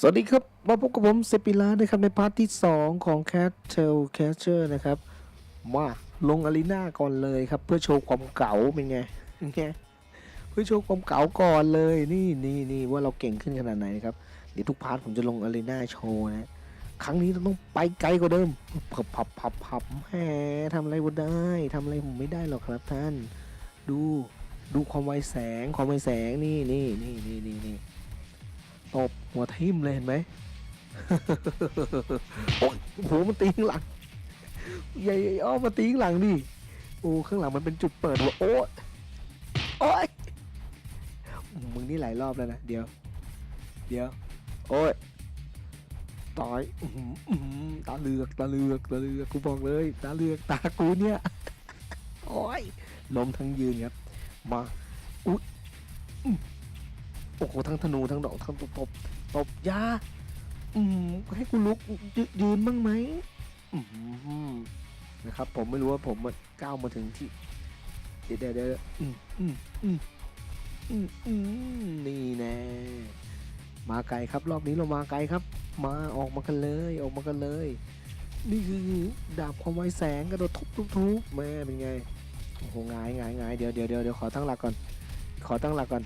สวัสดีครับ มาพบกับผมเซปิลานะครับ ในพาร์ทที่ 2 ของ Cat Tail Catcher นะครับ มาลงอารีนาก่อนเลยครับ เพื่อโชว์ความเก๋าเป็นไงเป็นไงเพื่อโชว์ความเก๋าก่อนเลยนี่นี่นี่ว่าเราเก่งขึ้นขนาดไหนนะครับ เดี๋ยวทุกพาร์ทผมจะลงอารีนาโชว์นะ ครั้งนี้เราต้องไปไกลกว่าเดิมพับพับพับพับแหมทำอะไรก็ได้ทำอะไรผมไม่ได้หรอกครับท่าน ดูดูความไวแสงความไวแสงนี่นี่นี่นี่นี่นี่ ตบหัวทิ่มเลยเห็นไหมโอ้ยโอ้โหมันตีข้างหลังใหญ่อ้อมาตีข้างหลังดิโอ้ข้างหลังมันเป็นจุดเปิดหัวโอ้ยโอ้ยมึงนี่หลายรอบแล้วนะเดี๋ยว เดี๋ยว โอ้ยตายอื้อหืออื้อหือตาเหลือกตาเหลือกตาเหลือกกูบอกเลยตาเหลือกตากูเนี่ยโอ้ยล้มทั้งยืนครับมาอุ๊ยอื้อ โอ้โหทั้งธนูทั้งดอกทั้งตบตบตบยาอืมให้กูลุกยยืนบ้างไหมอืมนะครับ ผมไม่รู้ว่าผมมันก้าวมาถึงที่ เดี๋ยวเดี๋ยวเดี๋ยวอืมอืมอืมอืมอืมนี่แน่มาไกลครับ รอบนี้เรามาไกลครับ มาออกมากันเลยออกมากันเลย นี่คือดาบความไวแสงกระโดดทุบทุบทุบแม่เป็นไงโอ้โหงายหงายหงายเดี๋ยวเดี๋ยวเดี๋ยวเดี๋ยวขอตั้งหลักก่อน ขอตั้งหลักก่อน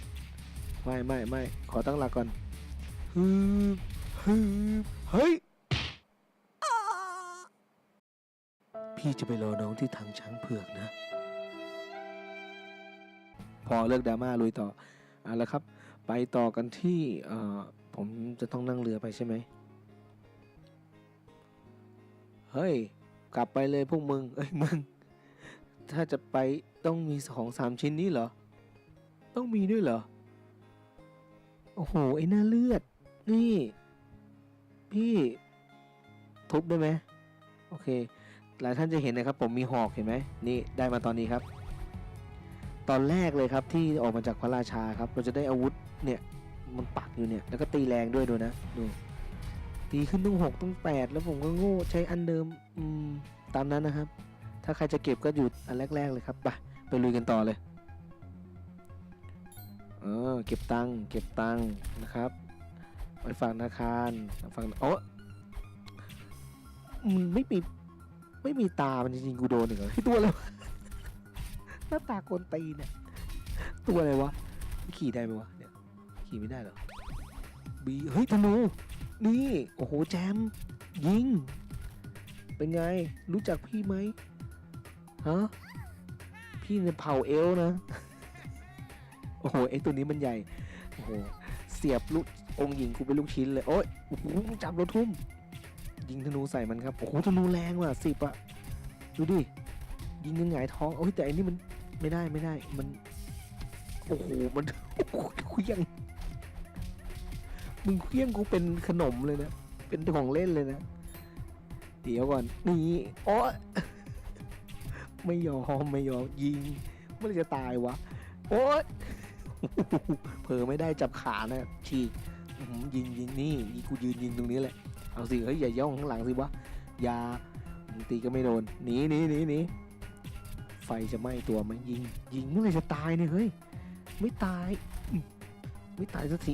ไม่ไม่ไม่ขอตั้งหลักก่อนฮึบฮึบเฮ้ย พี่จะไปรอน้องที่ทางช้างเผือกนะ พอเลิกดราม่าลุยต่อเอาละครับ ไปต่อกันที่เอ่อผมจะต้องนั่งเรือไปใช่ไหมเฮ้ย กลับไปเลยพวกมึง เอ้ยมึง ถ้าจะไปต้องมีของสามชิ้นนี้เหรอ ต้องมีด้วยเหรอโอ้โห ไอ้หน้าเลือด นี่ พี่ ทุบได้ไหมโอเค หลายท่านจะเห็นนะครับ ผมมีหอกเห็นไหมนี่ได้มาตอนนี้ครับ ตอนแรกเลยครับที่ออกมาจากพระราชาครับ เราจะได้อาวุธเนี่ยมันปักอยู่เนี่ย แล้วก็ตีแรงด้วยดูนะดูตีขึ้นต้องหกต้องแปดแล้วผมก็โง่ใช้อันเดิมอืมตามนั้นนะครับ ถ้าใครจะเก็บก็อยู่อันแรก ๆ เลยครับไปไปลุยกันต่อเลย เออเก็บตังค์เก็บตังค์นะครับไปฝากธนาคารฝั่งโอ้มึงไม่มีไม่มีตา มันจริงๆกูโดนอีกเหรอที่ตัวอะไรวะหน้าตาโกนตีนเนี่ย ตัวอะไรวะ ขี่ได้ไหมวะเนี่ย ขี่ไม่ได้หรอบีเฮ้ยธนู นี่ โอ้โห แจม ยิง เป็นไง รู้จักพี่ไหมฮะ พี่เนี่ยเผ่าเอลนะ โอ้โหไอตัวนี้มันใหญ่ โอ้โห เสียบลูกองค์หญิงกูเป็นลูกชิ้นเลย โอ้ยโอ้โหจับรถทุ่ม ยิงธนูใส่มันครับ โอ้โห ธนูแรงว่ะสิบอะดูดิ ยิงกันหงายท้อง โอ้ยแต่อันนี้มันไม่ได้ไม่ได้ มัน โอ้โห มันโอ้โหเคลี้ยง มึงเคลี้ยงกูเป็นขนมเลยนะ เป็นของเล่นเลยนะ เดี๋ยวก่อน นี่โอ้ไม่ยอมไม่ยอมยิงเมื่อไรจะตายวะ โอ๊ย เผลอไม่ได้จับขานะฉีกยิงยิงนี่นี่กูยืนยิงตรงนี้แหละเอาสิเฮ้ยอย่าย่องข้างหลังสิวะอย่าตีก็ไม่โดนหนีหนีหนีหนีไฟจะไหม้ตัวมันยิงยิงเมื่อไรจะตายเนี่ยเฮ้ยไม่ตายไม่ตายสักที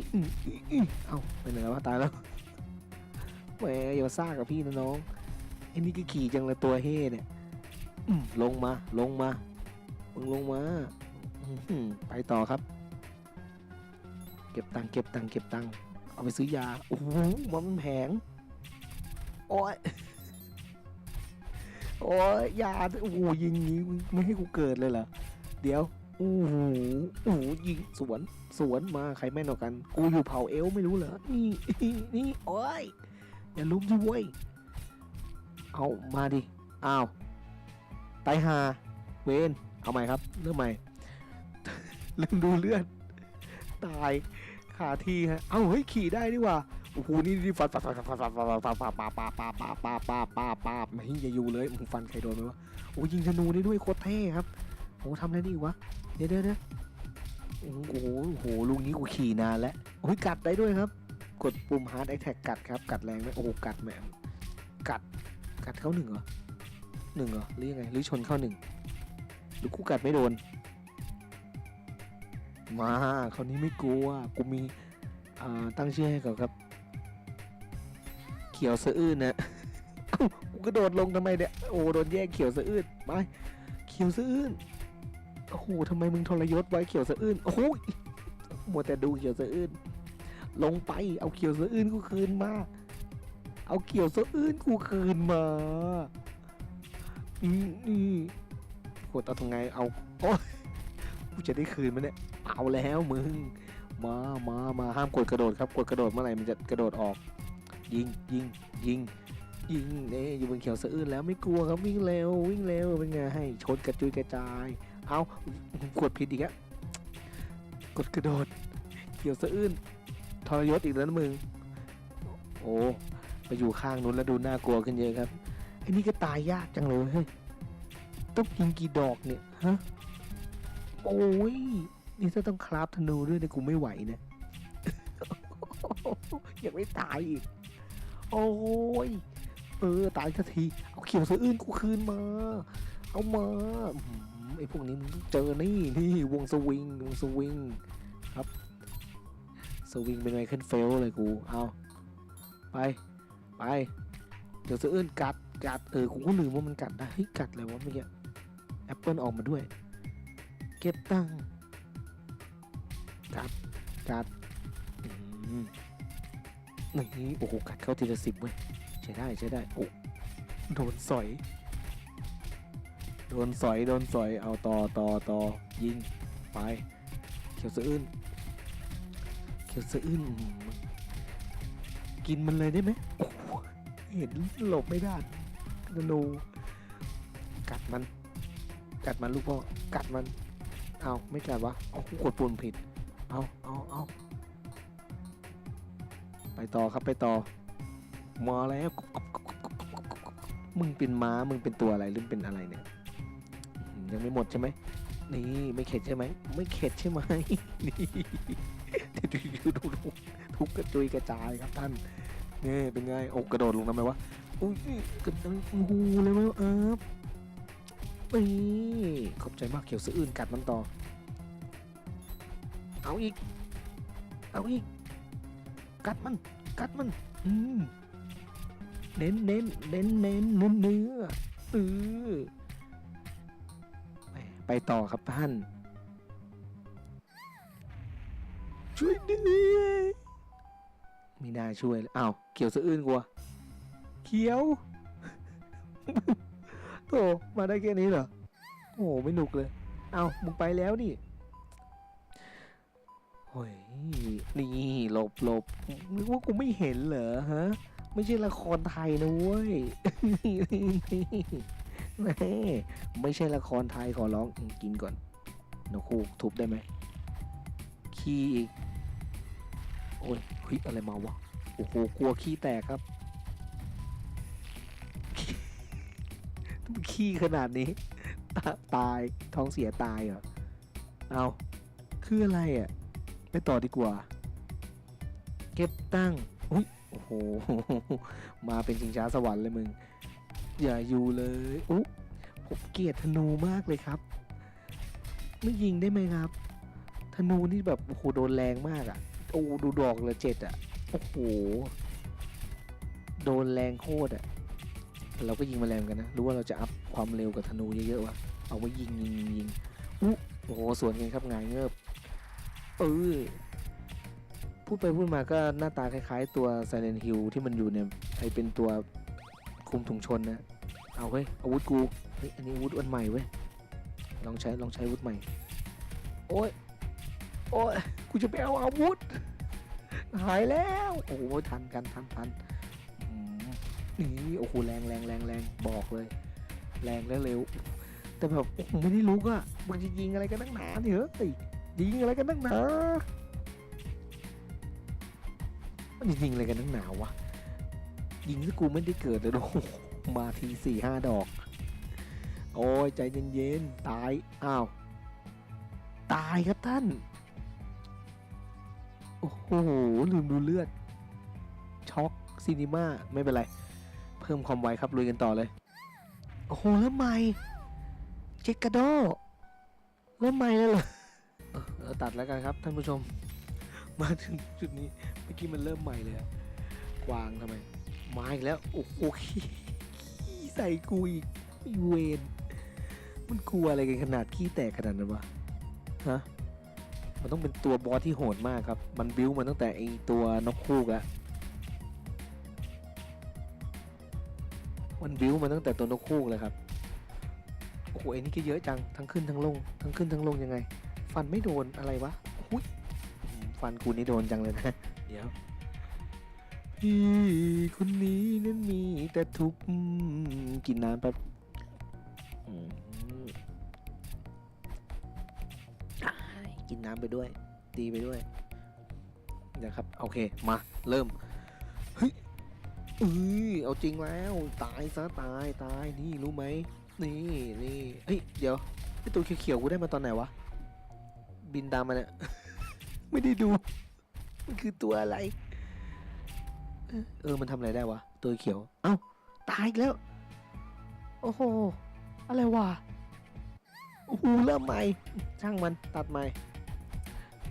เอ้าไปไหนแล้ววะตายแล้วแหมอย่ามาซ่ากับพี่นะน้องไอ้นี่ก็ขี่จังเลยตัวเฮ่เนี่ยลงมาลงมามึงลงมาไปต่อครับ ก็บตังค์เก็บตังค์เก็บตังค์เอาไปซื้อยา โอ้โหมันแพงโอ้ยโอ้ยยาโอ้โหยิงนี้มึงไม่ให้กูเกิดเลยเหรอ เดี๋ยวโอ้โหโอ้โหยิงสวนสวนมาใครแม่นกกัน กูอยู่เผาเอลไม่รู้เหรอ นี่นี่โอ้ยอย่าลุมสิเว้ยเอามาดิอ้าวตายหาเวนเอาใหม่ครับ เริ่มใหม่ลืมดูเลือดตาย ขาทีฮะ เอ้าเฮ้ยขี่ได้นี่ว่าโอ้โหนี่นี่ฟันฟันฟันฟันฟันฟันฟันฟันฟันปาปาปาปาปาปาปาปาไม่อย่าอยู่เลยมึงฟันใครโดนไหมวะโอ้ยิงธนูได้ด้วยโคตรเท่ครับโอ้ทำอะไรนี่อีวะเดี๋ยวเดี๋ยวเดี๋ยวโอ้โหโอ้โหลุงนี้กูขี่นานแล้วโอ้ยกัดได้ด้วยครับ กดปุ่ม hard attack กัดครับกัดแรงไหมโอ้กัดแหมกัดกัดเข้าหนึ่งเหรอหนึ่งเหรอหรือยังไงหรือชนเข้าหนึ่งหรือกูกัดไม่โดน มาคราวนี้ไม่กลัวกูมีตั้งชื่อให้เขาครับ เขียวสะอื้นนะกูกระโดดลงทำไมเนี่ยโอ้โดนแย่งเขียวสะอื้นไปเขียวสะอื้นโอ้โหทำไมมึงทรยศไว้เขียวสะอื้นโอ้โหมัวแต่ดูเขียวสะอื้นลงไปเอาเขียวสะอื้นกูคืนมา เอาเขียวสะอื้นกูคืนมาอืมอืมโหดเอาทำไงเอาโอ้ย กูจะได้คืนมันเนี่ยเอาแล้วมึงมามามาห้ามกดกระโดดครับกดกระโดดเมื่อไหร่มันจะกระโดดออก ยิงยิงยิงยิงเนี่ยอยู่บนเขียวสะอื้นแล้วไม่กลัวครับวิ่งเร็ววิ่งเร็วเป็นไงให้ชนกระจุยกระจาย เอากดผิดอีกอะกดกระโดด เขียวสะอื้นทรยศอีกแล้วนะมึงโอ้ไปอยู่ข้างนู้นแล้วดูน่ากลัวขึ้นเยอะครับไอ้นี่ก็ตายยากจังเลยเฮ้ยต้องยิงกี่ดอกเนี่ยฮะ โอ้ย นี่ถ้าต้องคราฟธนูด้วยเนี่ยกูไม่ไหวนะยังไม่ตายอีก โอ้ย เออ ตายสักที เอาเขียวสะอื้นกูคืนมา เอามาไอ้พวกนี้มึงต้องเจอนี่นี่วงสวิงวงสวิงครับ สวิงเป็นไงขึ้นเฟลเลยกู เอาไปไป เดี๋ยวสะอื้นกัดกัดเออกูก็ลืมว่ามันกัดได้เฮ้ยกัดอะไรวะเมื่อกี้แอปเปิลออกมาด้วย เก็บตั้งกัดกัดอืมนี่โอ้โหกัดเข้าทีละสิบเว้ยใช้ได้ใช้ได้โอ้โดนสอย โดนสอยโดนสอยเอาต่อต่อต่อยิงไปเขียวสะอื้นเขียวสะอื้นอื้อหือกินมันเลยได้ไหมเห็นหลบไม่ได้นูกัดมัน กัดมันลูกพ่อกัดมัน เอาไม่กัดวะเอากูกดปุ่มผิด เอาเอาเอาไปต่อครับไปต่อมาแล้วมึงเป็นม้ามึงเป็นตัวอะไรหรือเป็นอะไรเนี่ยยังไม่หมดใช่ไหมนี่ไม่เข็ดใช่ไหมไม่เข็ดใช่ไหมนี่ดูดูดูทุบกระจุยกระจายครับท่านนี่เป็นไงอ้กระโดดลงทำไมวะอุ้ยกระโดดหูเลยไหมเออ นี่ขอบใจมากเขียวสะอื่นกัดมันต่อ เอาอีก เอาอีก กัดมัน กัดมัน อืมเน้นเน้นเน้นเน้นเนื้อเนื้อเออไปต่อครับท่าน ช่วยด้วยไม่น่าช่วยเลยอ้าวเขียวสะอื้นกว่าเขียว โธ่มาได้แค่นี้เหรอ โอ้โหไม่หนุกเลย เอามึงไปแล้วนี่โอ้ยนี่หลบหลบนึกว่ากูไม่เห็นเหรอฮะ ไม่ใช่ละครไทยนะเว้ยแม่ไม่ใช่ละครไทยขอร้องกินก่อนนกคูกทุบได้ไหมขี้อีก โอ้ยเฮ้ยอะไรมาวะ โอ้โห กลัวขี้แตกครับ ขี้ขนาดนี้ ตาตายท้องเสียตายเหรอ เอาคืออะไรอะไปต่อดีกว่า เก็บตั้งอุ้ยโอ้โห มาเป็นชิงช้าสวรรค์เลยมึง อย่าอยู่เลยอุ๊ผมเกลียดธนูมากเลยครับ ไม่ยิงได้ไหมครับ ธนูนี่แบบโอ้โหโดนแรงมากอะ่ะ โอ้ดูดอกเลยเจ็ดอะ โอ้โห โดนแรงโคตรอะ เราก็ยิงมาแรงกันนะ รู้ว่าเราจะอัพความเร็วกับธนูเยอะๆวะเอาไว้ยิงยิงยิงยิงอุ๊โอ้โหสวนกันครับงายเงือบเออพูดไปพูดมาก็หน้าตาคล้ายๆ ตัว Silent Hill ที่มันอยู่เนี่ยไอเป็นตัวคุมถุงชนนะ เอาเฮ้ยอาวุธกูเฮ้ยอันนี้อาวุธอันใหม่เว้ยลองใช้ลองใช้อาวุธใหม่ โอ้ยโอ้ยกูจะไปเอาอาวุธ หายแล้ว โอ้โหทันกันทันทัน นี่โอ้โหแรงแรงแรงแรงบอกเลย แรงและเร็ว แต่แบบโอ้โหไม่ได้ลุกอะมันจะยิงอะไรกันนักหนาเนี่ยเฮ้ยยิงอะไรกันนักหนามันจะยิงอะไรกันนักหนาวะยิงซะกูไม่ได้เกิดเลยโอ้มาทีสี่ห้าดอก โอ้ยใจเย็นๆตายอ้าวตายครับท่าน โอ้โหลืมดูเลือดช็อกซีนิมาไม่เป็นไร พิ่มความไวครับลุยกันต่อเลย โอ้โหแล้วไม่เจกาโดแล้วไม่แล้วเหรอเออเออตัดแล้วกันครับท่านผู้ชม มาถึงจุดนี้เมื่อกี้มันเริ่มใหม่เลยอะกวางทำไมมาอีกแล้วโอ้โหขี้ขี้ใส่กูอีกไอ้เวนมันกลัวอะไรกันขนาดขี้แตกขนาดนั้นวะฮะมันต้องเป็นตัวบอสที่โหดมากครับ มันบิ้วมาตั้งแต่ไอตัวนกคูกอะ มันบิ้วมาตั้งแต่ตัวนกคูกเลยครับโอ้โหไอ้นี่ก็เยอะจังทั้งขึ้นทั้งลง ทั้งขึ้นทั้งลงยังไง ฟันไม่โดนอะไรวะอุ้ยอืมฟันกูนี่โดนจังเลยนะเดี๋ยวพี่คนนี้นั้นมีแต่ทุกข์กินน้ำแป๊บอืมอ้ายกินน้ำไปด้วย ตีไปด้วยนะครับ โอเค มา เริ่มเฮ้ย เอ้ยเอาจริงแล้ว ตายซะตายตายนี่รู้ไหมนี่นี่เฮ้ยเดี๋ยวไอตัวเขียวๆกูได้มาตอนไหนวะ บินตามมาเนี่ย ไม่ได้ดูมันคือตัวอะไร เออมันทำอะไรได้วะ ตัวเขียว เอ้า ตายอีกแล้ว โอ้โห อะไรวะโอ้โหเริ่มใหม่ช่างมันตัดใหม่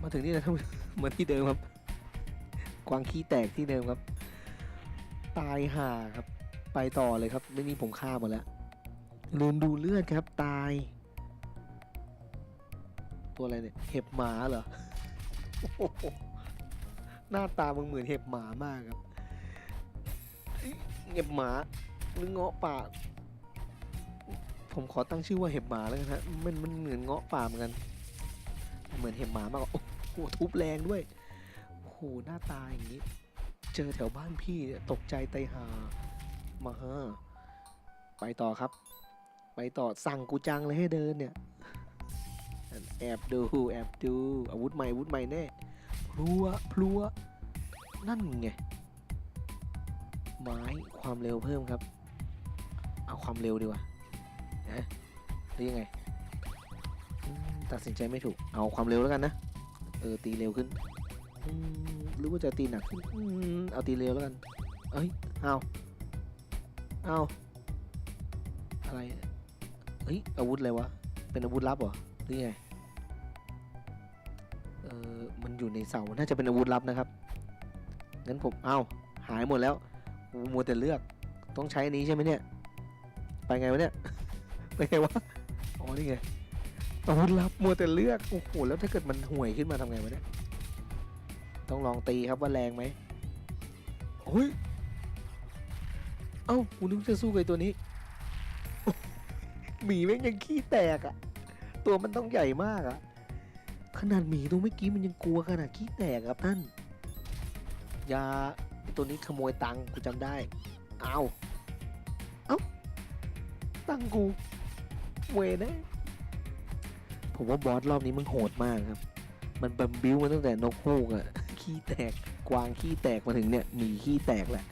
มาถึงนี่นะครับเหมือนที่เดิมครับ กวางขี้แตกที่เดิมครับ ตายห่าครับ ไปต่อเลยครับ ไม่นี่ผมฆ่าหมดแล้ว ลืมดูเลือดครับตาย ตัวอะไรเนี่ย เห็บหมาเหรอหหน้าตามึงเหมือนเห็บหมามากครับ เห็บหมาหรือเงาะป่า ผมขอตั้งชื่อว่าเห็บหมาแล้วกันฮะ มันมันเหมือนเงาะป่าเหมือนกัน เหมือนเห็บหมามากกว่าโอ้โหทุบแรงด้วยโอ้โหหน้าตาอย่างนี้ เจอแถวบ้านพี่เนี่ยตกใจไตหามาฮะไปต่อครับ ไปต่อสั่งกูจังเลยให้เดินเนี่ยแอบดูแอบดูอาวุธใหม่อาวุธใหม่แน่พลัวพลัวนั่นไงไม้ความเร็วเพิ่มครับ เอาความเร็วดีกว่านะหรือยังไงตัดสินใจไม่ถูกเอาความเร็วแล้วกันนะเออตีเร็วขึ้น รือว่าจะตีหนักขึ้นเอาตีเร็วแล้วกัน เอ้ย เอาเอาอะไร เฮ้ย อาวุธอะไรวะ เป็นอาวุธลับเหรอ หรือไง เออมันอยู่ในเสา น่าจะเป็นอาวุธลับนะครับ งั้นผม เอาหายหมดแล้วมัวแต่เลือก ต้องใช้อันนี้ใช่ไหมเนี่ย ไปไงวะเนี่ย ไปไงวะ อ๋อ นี่ไงอาวุธลับมัวแต่เลือก โอ้โห แล้วถ้าเกิดมันห่วยขึ้นมาทำไงวะเนี่ย ต้องลองตีครับว่าแรงไหมโอ้ย เอ้ากูนึกจะสู้กับไอ้ตัวนี้ หมีแม่งยังขี้แตกอะตัวมันต้องใหญ่มากอะขนาดหมีตัวเมื่อกี้มันยังกลัวขนาดขี้แตกครับท่านอยาไอ้ตัวนี้ขโมยตังค์กูจำได้ เอาเอ้า ตังค์กู เวนะผมว่าบอสรอบนี้มันโหดมากครับ มันบัมบิ้วมาตั้งแต่นกฮูกอะ ขี้แตก กวางขี้แตกมาถึงเนี่ยหมีขี้แตกแหละ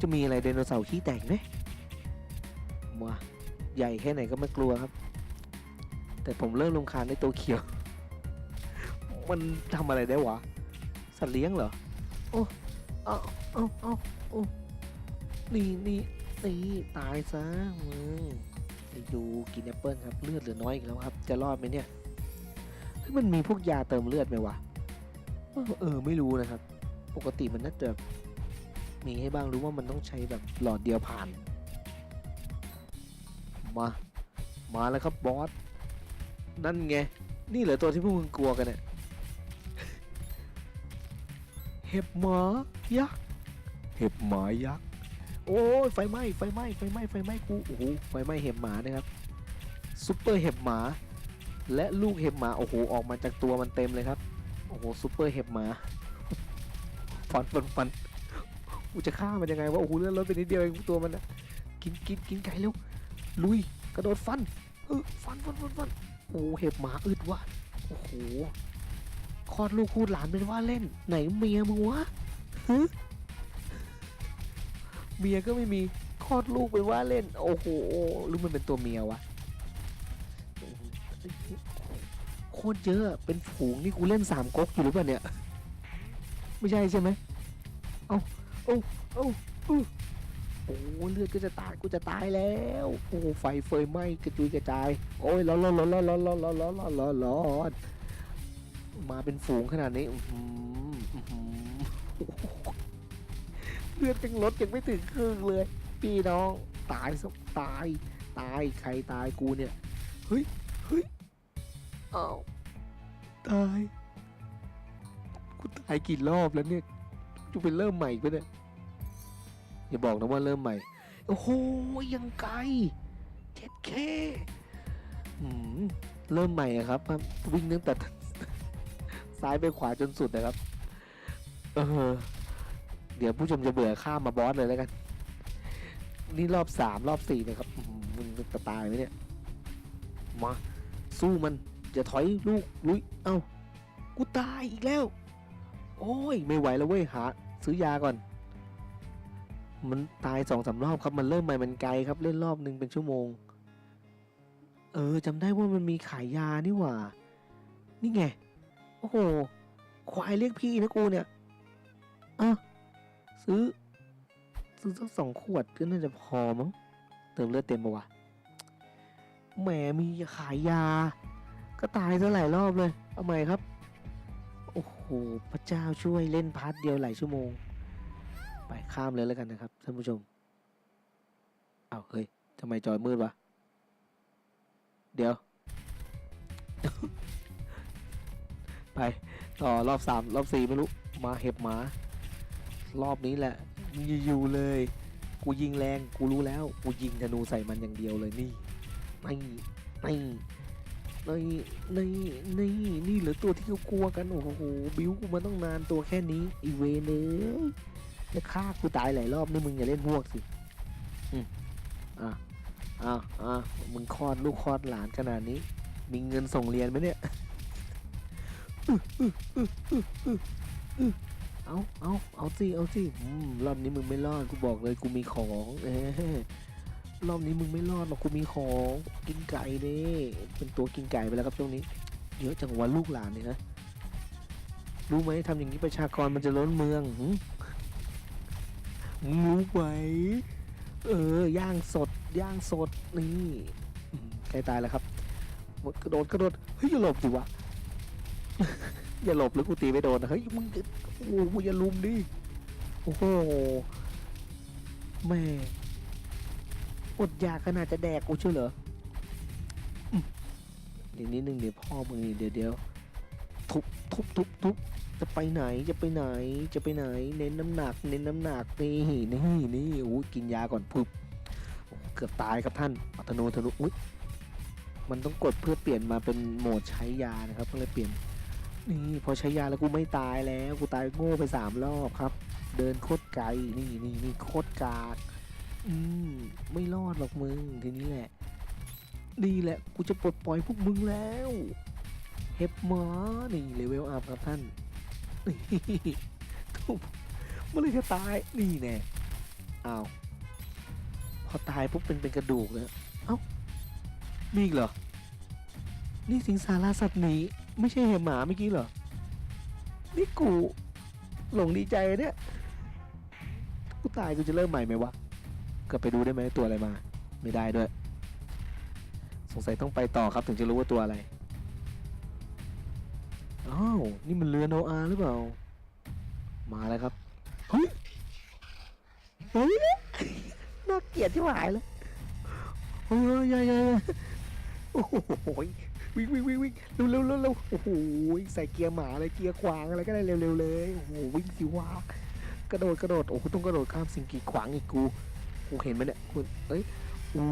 จะมีอะไรไดโนเสาร์ขี้แตกไหมมาใหญ่แค่ไหนก็ไม่กลัวครับ แต่ผมเริ่มรำคาญในตัวเขียว มันทำอะไรได้วะ สัตว์เลี้ยงเหรอ โอ้เอาเอาเอาโอ้นี่นี่นี่ตายซะมึงไปดูกินแอปเปิลครับ เลือดเหลือน้อยอีกแล้วครับ จะรอดไหมเนี่ยมันมีพวกยาเติมเลือดไหมวะ เออไม่รู้นะครับ ปกติมันน่าจะมีให้บ้างรู้ว่ามันต้องใช้แบบหลอดเดียวผ่าน มา มาแล้วครับบอส นั่นไง นี่เหรอตัวที่พวกมึงกลัวกันเนี่ย เห็บหมายักษ์ เห็บหมายักษ์ โอ้ยไฟไหม้ไฟไหม้ไฟไหม้ไฟไหม้กูโอ้โหไฟไหม้เห็บหมานะครับซุปเปอร์เห็บหมา และลูกเห็บหมาโอ้โหออกมาจากตัวมันเต็มเลยครับ โอ้โหซุปเปอร์เห็บหมาฟันฟันฟันกูจะฆ่ามันยังไงวะโอ้โหเลื่อดลดไปนิดเดียวเองตัวมันนะกินกินกินไก่เร็วลุยกระโดดฟันเออฟันฟันฟันฟันโอ้เห็บหมาอึดวะโอ้โหคลอดลูกคูดหลานเป็นว่าเล่น ไหนเมียมึงวะฮะเมียก็ไม่มีคลอดลูกเป็นว่าเล่น โอ้โหหรือมันเป็นตัวเมียวะ ตรเยอะ เป็นฝูงนี่กูเล่นสามก๊กอยู่หรือเปล่าเนี่ย ไม่ใช่ใช่ไหมเอาเอาเอาเอาโอ้เลือดก็จะตายกูจะตายแล้ว โอ้ไฟเฟยไหม้กระจุยกระจาย โอ้ยร้อนร้อนร้อนร้อนร้อนร้อนร้อนร้อนร้อนร้อนร้อนมาเป็นฝูงขนาดนี้เลือดยังลดยังไม่ถึงครึ่งเลย พี่น้องตายซะตาย ตายใครตายกูเนี่ย เฮ้ยเฮ้ยอ้าว ตาย กูตายกี่รอบแล้วเนี่ยกูเป็นเริ่มใหม่ปะเนี่ยอย่าบอกนะว่าเริ่มใหม่ โอ้โห ยังไกลเจ็ดเคเริ่มใหม่ครับ วิ่งตั้งแต่ซ้ายไปขวาจนสุดนะครับ เออ เดี๋ยวผู้ชมจะเบื่อข้ามมาบอสเลยแล้วกัน นี่รอบสามรอบสี่นะครับ มึงจะตายไหมเนี่ย มา สู้มัน อย่าถอยลูกลุยเอ้ากูตายอีกแล้ว โอ้ยไม่ไหวแล้วเว้ยหา ซื้อยาก่อน มันตายสองสามรอบครับมันเริ่มใหม่มันไกลครับเล่นรอบหนึ่งเป็นชั่วโมง เออจำได้ว่ามันมีขายยานี่หว่า นี่ไง โอ้โหควายเรียกพี่นะกูเนี่ยอะซื้อ ซื้อสักสองขวดก็น่าจะพอมั้งเติมเลือดเต็มปะวะแหมมีขายยา ก็ตายซะหลายรอบเลย เอาใหม่ครับ โอ้โห พระเจ้าช่วยเล่นพาร์ทเดียวหลายชั่วโมง ไปข้ามเลยแล้วกันนะครับท่านผู้ชมอ้าวเฮ้ยทำไมจอยมืดวะ เดี๋ยว ไป ต่อรอบสามรอบสี่ไม่รู้ มาเห็บหมา รอบนี้แหละอยู่เลย กูยิงแรง กูรู้แล้ว กูยิงธนูใส่มันอย่างเดียวเลยนี่นี่นี่ นี่นี่นี่นี่เหรือตัวที่เขากลัวกันโอ้โหบิ้วกูมาต้องนานตัวแค่นี้อีเวนเลยจะฆ่ากูตายหลายรอบนี่มึงอย่าเล่นพวกสิอืมอะอะอะมึงคลอดลูกคลอดหลานขนาดนี้ มีเงินส่งเรียนไหมเนี่ยเอาเอาเอาสิเอาสิอืมรอบนี้มึงไม่รอดกูบอกเลยกูมีของเอ้ รอบนี้มึงไม่รอดหรอกกูมีของกินไก่เด้เป็นตัวกินไก่ไปแล้วครับช่วงนี้ เยอะจังวะลูกหลานเนี่ยนะรู้ไหมทำอย่างนี้ประชากรมันจะล้นเมืองหึมึงรู้ไหมเออย่างสดย่างสดนี่ใกล้ตายแล้วครับกระโดดกระโดดเฮ้ยอย่าหลบสิวะอย่าหลบหรือกูตีไม่โดนนะเฮ้ยมึงโอ้โหอย่าลุมดิโอ้โหแม่ อดอยากขนาดจะแดกกูเชื่อเหรอเดี๋ยวนิดนึงเดี๋ยวพ่อมึงเดี๋ยวเดี๋ยวทุบทุบทุบทุบจะไปไหนจะไปไหนจะไปไหน เน้นน้ำหนัก เน้นน้ำหนักนี่นี่นี่โอ้ยกินยาก่อนพึบเกือบตายครับท่านอัตโนธนุอุ้ยมันต้องกดเพื่อเปลี่ยนมาเป็นโหมดใช้ยานะครับก็เลยเปลี่ยนนี่พอใช้ยาแล้วกูไม่ตายแล้ว กูตายโง่ไปสามรอบครับ เดินโคตรไกลนี่นี่นี่โคตรกาก อืมไม่รอดหรอกมึงทีนี้แหละนี่แหละ กูจะปลดปล่อยพวกมึงแล้วเห็บหมานี่เลเวลอัพครับท่านนี่ทุบมื่อไหรจะตายนี่แน่อ้าวพอตายปุ๊บเป็นเป็นกระดูกแล้วเอ้ามีอีกเหรอ นี่สิงสาราสัตว์หนีไม่ใช่เห็บหมาเมื่อกี้เหรอ นี่กูหลงดีใจเนี่ย กูตายกูจะเริ่มใหม่ไหมวะ กลับไปดูได้ไหมตัวอะไรมา ไม่ได้ด้วย สงสัยต้องไปต่อครับถึงจะรู้ว่าตัวอะไร อ้าว นี่มันเรือโนอาหรือเปล่า มาแล้วครับ เฮ้ย เฮ้ย น่าเกลียดที่หายเลยโอ้ยยยยโอ้โหวิ่งวิ่งวิ่งวิ่งเร็วเร็วเร็วเร็วโอ้โหใส่เกียร์หมาเลยเกียร์ขวางอะไรก็ได้เร็วเร็วเลยโอ้โหวิ่งสิวะกระโดดกระโดดโอ้โหต้องกระโดดข้ามสิ่งกีดขวางอีกกู กูเห็นไหมเนี่ยคุณเอ้ยโอ้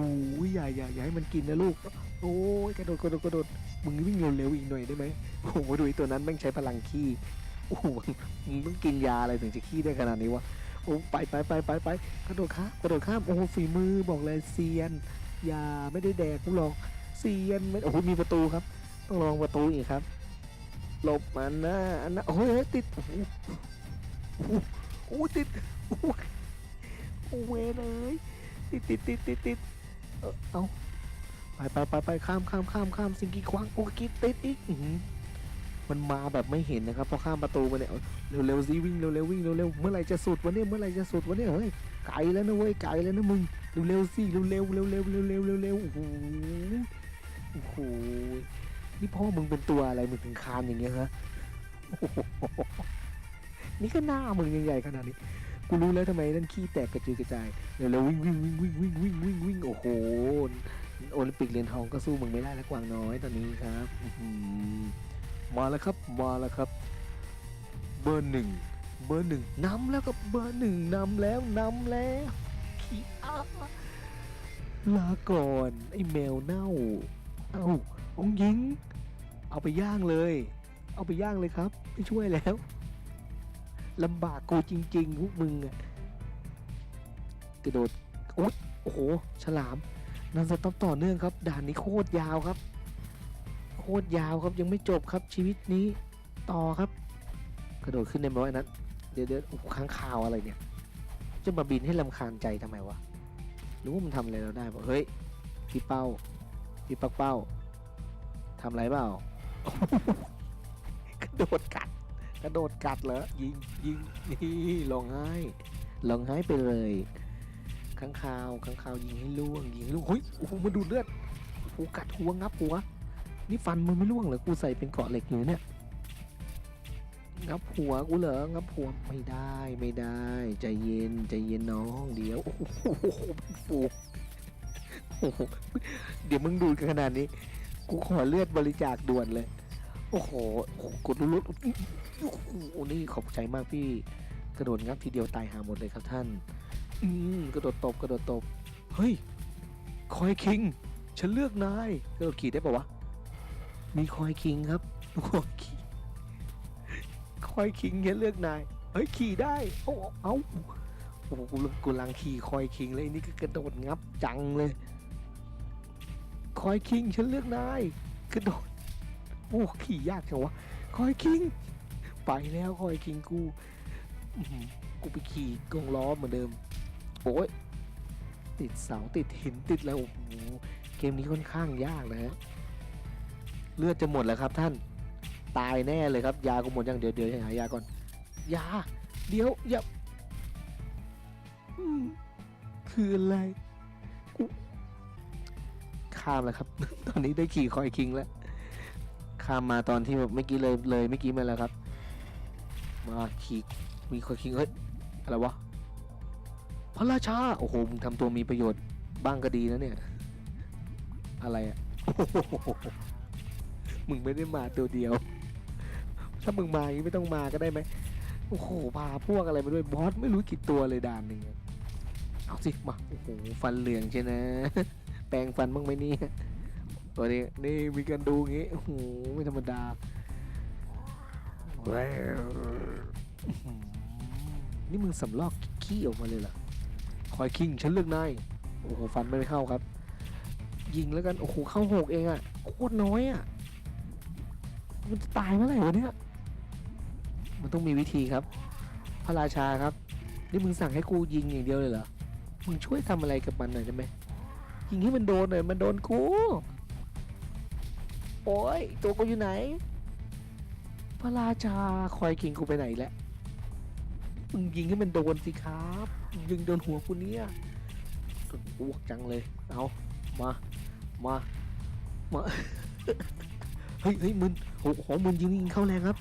ยอย่าอย่าอย่าให้มันกินนะลูก โอ้ยกระโดดกระโดดกระโดดมึงวิ่งเร็วๆอีกหน่อยได้ไหมโอ้โหดูไอ้ตัวนั้นแม่งใช้พลังขี้โอ้โหมึงต้องกินยาอะไรถึงจะขี้ได้ขนาดนี้วะโอ้ไปไปไปไปไปกระโดดข้ามกระโดดข้ามโอ้โหฝีมือบอกเลยเซียนอย่าไม่ได้แดกกูหรอกเซียนไม่โอ้โหมีประตูครับ ต้องลองประตูอีกครับหลบมันนะอันนะโอ้โหติดโอ้โหติดโอ้ อ้โหเวเลยติดติดติดติดติดเออเอาไปไปไปไปข้ามข้ามข้ามข้ามสิงกีดขวางโอ้กีดติดอีกมันมาแบบไม่เห็นนะครับพอข้ามประตูมาเนี่ยเอาเร็วๆสิวิ่งเร็วๆวิ่งเร็วๆเมื่อไหร่จะสุดวะเนี่ยเมื่อไหร่จะสุดวะเนี่ยเฮ้ยไกลแล้วนะเว้ยไกลแล้วนะมึงเร็วๆสิเร็วๆเร็วๆเร็วๆเร็วเร็วโอ้โหโอ้โหนี่พ่อมึงเป็นตัวอะไรมึงถึงคานอย่างเงี้ยฮะนี่ก็หน้ามึงยังใหญ่ขนาดนี้ กูรู้แล้วทำไมนั่นขี้แตกกระจุยกระจายเดี๋ยวเราวิ่งวิ่งวิ่งวิ่งวิ่งวิ่งวิ่งวิ่งโอ้โหโอลิมปิกเหรียญทองก็สู้มึงไม่ได้แล้วกวางน้อยตอนนี้ครับมาแล้วครับมาแล้วครับ เบอร์หนึ่งเบอร์หนึ่งนำแล้วกับเบอร์หนึ่งนำแล้วนำแล้วขี้อาลาก่อนไอ้แมวเน่าเอาองค์หญิง เอาไปย่างเลย เอาไปย่างเลยครับ ไม่ช่วยแล้ว ลำบากกูจริงๆพวกมึงอะกระโดดโอ๊ยโอ้โห ฉลามนันสต็อปต่อเนื่องครับ ด่านนี้โคตรยาวครับ โคตรยาวครับยังไม่จบครับชีวิตนี้ต่อครับ กระโดดขึ้นในไม้นั้น เดี๋ยวเดี๋ยวโอ้โหค้างคาวอะไรเนี่ย จะมาบินให้ลำคาญใจทำไมวะหรือว่ามันทำอะไรเราได้ปะเฮ้ยพี่เป้าพี่ปักเป้าทำอะไรเปล่ากระโดดกัด กระโดดกัดเหรอยิงยิงนี่ร้องไห้ร้องไห้ไปเลยข้างคาวข้างคาวยิงให้ล่วงยิงให้ล่วงเฮ้ยโอ้โหมาดูเลือดโอ้โหกัดหัวงับหัวนี่ฟันมันไม่ล่วงเหรอกูใส่เป็นเกราะเหล็กอยู่เนี่ยงับหัวกูเหรองับหัวไม่ได้ไม่ได้ใจเย็นใจเย็นน้องเดี๋ยวโอ้โหเป็นฝูเดี๋ยวมึงดูดกันขนาดนี้ กูขอเลือดบริจาคด่วนเลย โอ้โหโหกดรุดโอ้โหนี่ขอบใจมากพี่ กระโดดงับทีเดียวตายหาหมดเลยครับท่าน อืมกระโดดตบกระโดดตบ เฮ้ย คอยคิง ฉันเลือกนาย กระโดดขี่ได้ปะวะ มีคอยคิงครับคอยคิงคอยคิงฉันเลือกนาย เฮ้ยขี่ได้โอ้เอ้าโอ้โหกูกูลังขี่คอยคิงเลยนี่ก็กระโดดงับจังเลย คอยคิงฉันเลือกนาย กระโดด โอ้ขี่ยากจังวะคอยคิง ไปแล้วคอยคิงกูกูไปขี่กงล้อเหมือนเดิม โอ้ยติดเสาติดหินติดแล้วโอ้โหเกมนี้ค่อนข้างยากนะฮะเลือดจะหมดแล้วครับท่านตายแน่เลยครับ ยากูหมดยังเดี๋ยวเดี๋ยวหายาก่อน ยา เดี๋ยวอย่าคืออะไรกูข้ามแล้วครับ ตอนนี้ได้ขี่คอยคิงแล้ว ข้ามมาตอนที่แบบเมื่อกี้เลยเลยเมื่อกี้มาแล้วครับ มาขี่มีคอยคิงเฮ้ยอะไรวะพระราชาโอ้โหมึงทำตัวมีประโยชน์บ้างก็ดีนะเนี่ย อะไรอะโอ้โหมึงไม่ได้มาตัวเดียว ถ้ามึงมาอย่างนี้ไม่ต้องมาก็ได้ไหมโอ้โหพาพวกอะไรมาด้วยบอสไม่รู้กี่ตัวเลยด่านหนึ่งเอาสิมาโอ้โหฟันเหลืองใช่นะ แปรงฟันบ้างไหมเนี่ย ตัวนี้นี่มีการดูอย่างงี้โอ้โหไม่ธรรมดาแววอื้อหือนี่มึงสำลอกขี้ออกมาเลยเหรอคอยคิงฉันเลือกนายโอ้โหฟันไม่เข้าครับ ยิงแล้วกันโอ้โหเข้าหกเองอะโคตรน้อยอะมันจะตายเมื่อไหร่วะเนี่ยมันต้องมีวิธีครับ พระราชาครับ นี่มึงสั่งให้กูยิงอย่างเดียวเลยเหรอมึงช่วยทำอะไรกับมันหน่อยได้ไหมยิงให้มันโดนหน่อยมันโดนกู โอ้ยตัวกูอยู่ไหน พระราชาคอยคิงกูไปไหนแล้วมึงยิงให้มันโดนสิครับยิงโดนหัวกูเนี่ยโดนอ้วกจังเลย เอามา มา มา เฮ้ยเฮ้ยมึนโอ้โหมึนยิงยิงเข้าแรงครับ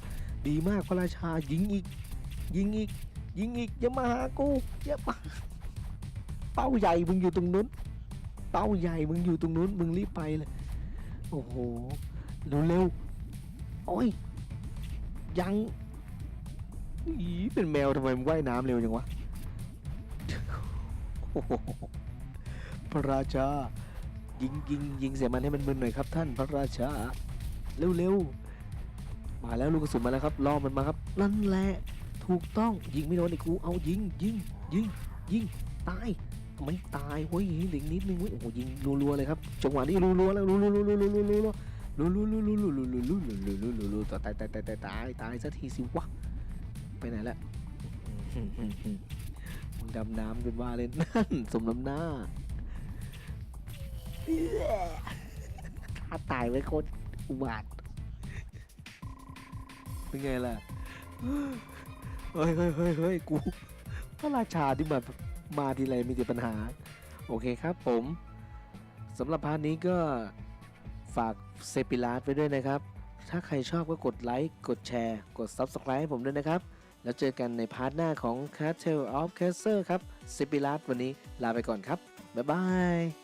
ดีมากพระราชายิงอีก ยิงอีก ยิงอีกอย่ามาหากูอย่ามาเป้าใหญ่มึงอยู่ตรงนู้น เป้าใหญ่มึงอยู่ตรงนู้น มึงรีบไปเลย โอ้โห เร็วเร็วๆ โอ้ย ยังอีเป็นแมวทำไมมึงว่ายน้ำเร็วจังวะโอ้โหพระราชา ยิงยิงยิงเสียมันให้มันมึนหน่อยครับท่านพระราชาเร็วเร็วๆ มาแล้วลูกกระสุนมาแล้วครับล่อมันมาครับ นั่นแหละ ถูกต้องยิงไม่โดนไอ้กูเอายิงยิงยิงยิงตายไม่ตายเว้ยเหลือนิดนึงเว้ยโอ้โหยิงรัวๆเลยครับจังหวะนี้รัวๆแล้วรัวๆรัวๆรัวๆรัวๆ รัวๆรัวๆรัวๆรัวๆรัวๆรัวๆรัวๆรัวๆรัวๆตายตายตายตายตายตายสักทีสิวะไปไหนละมึงดำน้ำเป็นว่าเล่นนั่นสมน้ำหน้าถ้าตายไว้โคตรอุบาทเป็นไงล่ะเฮ้ยเฮ้ยเฮ้ยเฮ้ยกูพระราชาที่มามาทีไรมีแต่ปัญหา โอเคครับผมสำหรับพาร์ทนี้ก็ ฝากเซปิลาสไว้ด้วยนะครับ ถ้าใครชอบก็กดไลค์ กดแชร์ กด Subscribe ให้ผมด้วยนะครับ แล้วเจอกันในพาร์ทหน้าของ Castle of c a s t l e ครับ เซปิลัสวันนี้ลาไปก่อนครับ บ๊ายบาย